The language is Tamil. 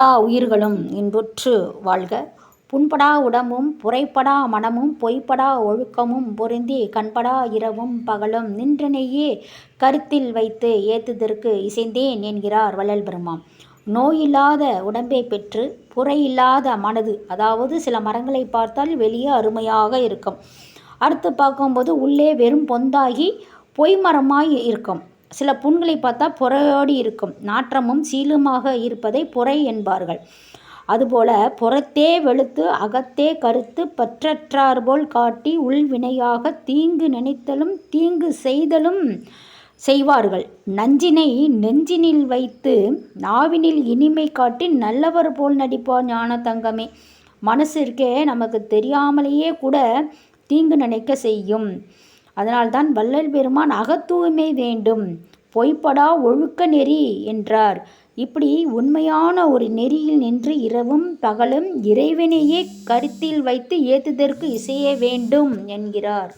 எல்லா உயிர்களும் இன்புற்று வாழ்க. புண்படா உடம்பும் புரைப்படா மனமும் பொய்ப்படா ஒழுக்கமும் பொருந்தி கண்படா இரவும் பகலும் நின்றனையே கருத்தில் வைத்து ஏத்துதற்கு இசைந்தேன் என்கிறார் வள்ளல் பெருமாம் நோயில்லாத உடம்பை பெற்று புறையில்லாத மனது அதாவது சில மரங்களை பார்த்தால் வெளியே அருமையாக இருக்கும். அடுத்து பார்க்கும்போது உள்ளே வெறும் பொந்தாகி பொய் மரமாய் இருக்கும். சில புண்களை பார்த்தா புறையோடி இருக்கும். நாற்றமும் சீலுமாக இருப்பதை புரை என்பார்கள். அதுபோல புறத்தே வெளுத்து அகத்தே கருத்து பற்றற்றார் போல் காட்டி உள்வினையாக தீங்கு நினைத்தலும் தீங்கு செய்தலும் செய்வார்கள். நஞ்சினை நெஞ்சினில் வைத்து நாவினில் இனிமை காட்டி நல்லவர் போல் நடிப்பார் ஞான தங்கமே. மனசிற்கே நமக்கு தெரியாமலேயே கூட தீங்கு நினைக்க செய்யும். அதனால்தான் வள்ளல் பெருமான் அகத்தூய்மை வேண்டும். பொய்ப்படா ஒழுக்க நெறி என்றார். இப்படி உண்மையான ஒரு நெறியில் நின்று இரவும் பகலும் இறைவனையே கருத்தில் வைத்து ஏத்துதற்கு இசைய வேண்டும் என்கிறார்.